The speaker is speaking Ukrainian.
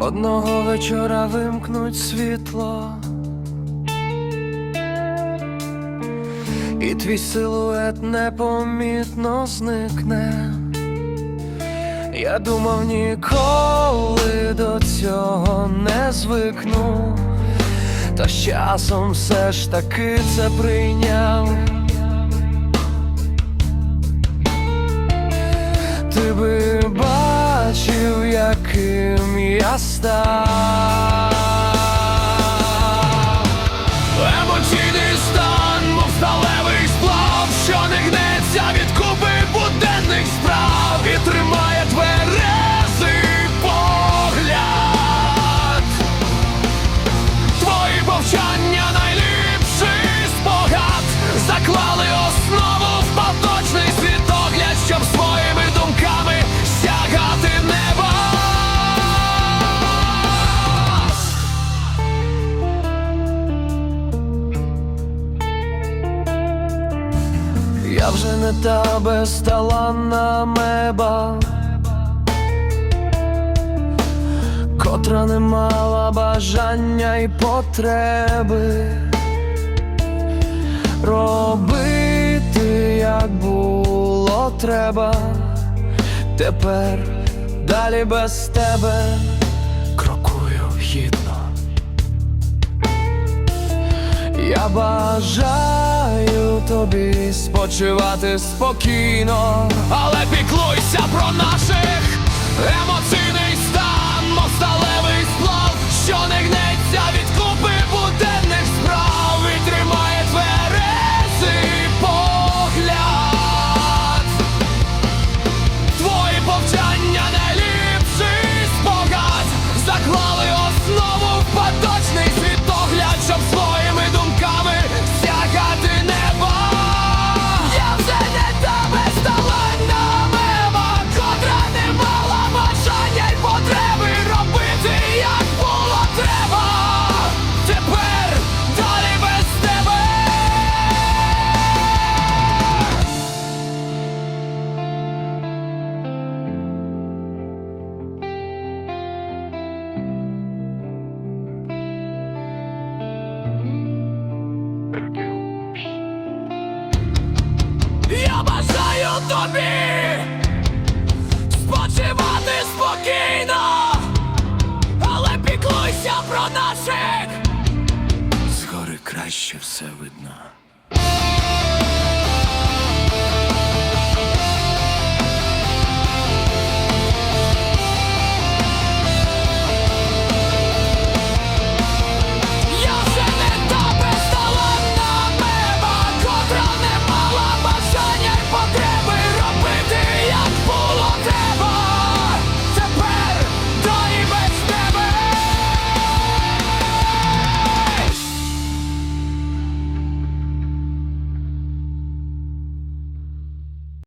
Одного вечора вимкнуть світло, і твій силует непомітно зникне. Я думав, ніколи до цього не звикну, та з часом все ж таки це прийняв. Ти би яким я став. Емоційний стан, мов сталевий сплав, що не гнеться від купи буденних справ і тримає Я вже не та безталанна меба, котра не мала бажання й потреби робити, як було треба. Тепер далі без тебе крокую гідно. Я бажаю тобі спочивати спокійно, але піклуйся про наших емоційний тобі спочивати спокійно, але піклуйся про наших. Згори краще все видно.